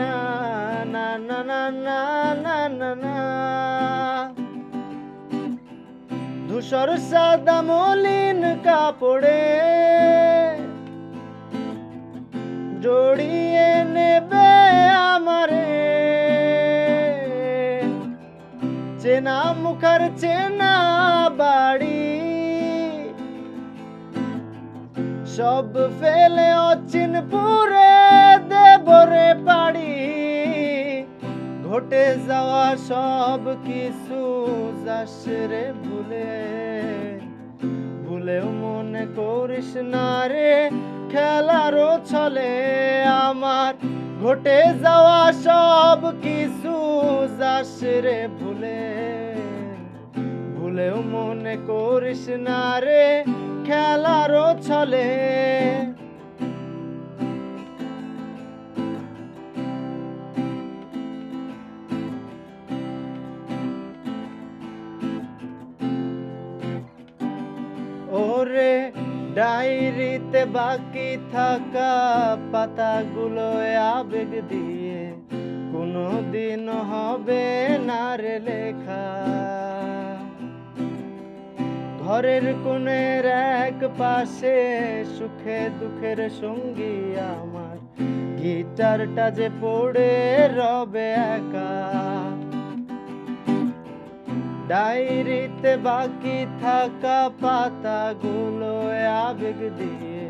না না না না না না না ধূসর সাদা মলিন কাপড়ে জড়িয়ে নেবে আমারে। চেনা মুখার চেনা বাড়ি সব ফেলে অচিন পুরে। দেবরে পাড়ি। ঘটে যাওয়া সব কিছু যাস রে ভুলে। ভুলেও মনে করিস না রে, খেলারও ছলে আমার। ঘটে যাওয়া সব কিছু যাস রে ভুলে। ভুলেও মনে করিস না রে, খেলারও ছলে ওরে ডায়েরিতে বাকি থাকা পাতাগুলো আবেগ দিয়ে কোনো দিন হবে না রে লেখা। ঘরের কোণের এক পাশে সুখে দুঃখের সঙ্গী আমার। গিটারটা যে পড়ে রবে একা। ডায়েরিতে বাকি থাকা পাতাগুলো আবেগ দিয়ে।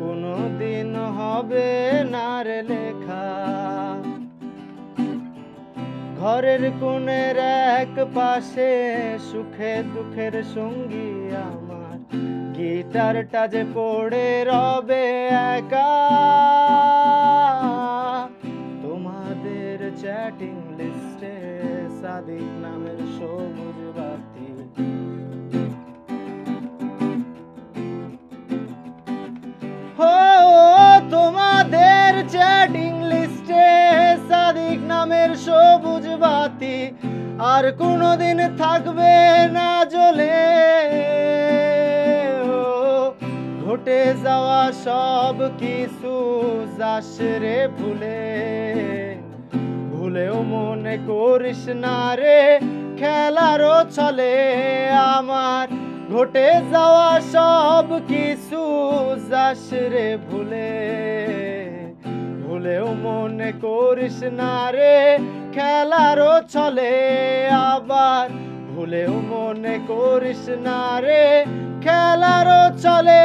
কোনো দিন হবে না রে লেখা। ঘরের কোণের এক পাশে সুখে দুঃখের সঙ্গী আমার। গিটারটা যে পড়ে রবে একা সাদিক নামের সবুজ বাতি। তোমাদের চ্যাটিং লিস্টে সাদিক নামের সবুজ বাতি। আর কোনোদিন থাকবে না জ্বলে। ঘটে যাওয়া সব কিছু যাস রে ভুলে। ভুলেও মনে করিস না রে খেলারও চলে আমার ঘটে যাওয়া সব কিছু যাস রে ভুলে। ভুলেও মনে করিস না রে খেলারও চলে আবার ভুলেও মনে করিস না রে খেলারও চলে